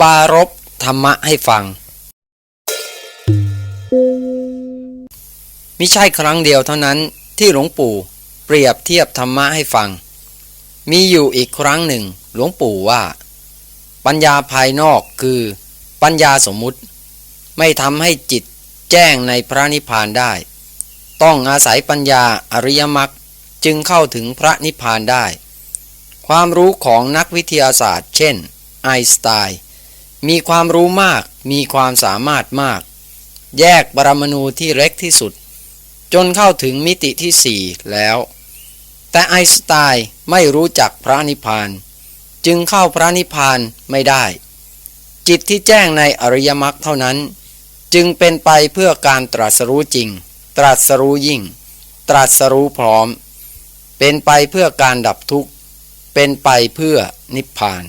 ปารบธรรมะให้ฟัง มิใช่ครั้งเดียวเท่านั้นที่หลวงปู่เปรียบเทียบธรรมะให้ฟัง มีอยู่อีกครั้งหนึ่งหลวงปู่ว่า ปัญญาภายนอกคือปัญญาสมมุติ ไม่ทำให้จิตแจ้งในพระนิพพานได้ ต้องอาศัยปัญญาอริยมรรคจึงเข้าถึงพระนิพพานได้ ความรู้ของนักวิทยาศาสตร์ เช่น ไอน์สไตน์มีความรู้มาก มีความสามารถมาก แยกปรมาณูที่เล็กที่สุด จนเข้าถึงมิติที่สี่แล้ว แต่ไอน์สไตน์ไม่รู้จักพระนิพพาน จึงเข้าพระนิพพานไม่ได้ จิตที่แจ้งในอริยมรรคเท่านั้น จึงเป็นไปเพื่อการตรัสรู้จริง ตรัสรู้ยิ่ง ตรัสรู้พร้อม เป็นไปเพื่อการดับทุกข์ เป็นไปเพื่อนิพพาน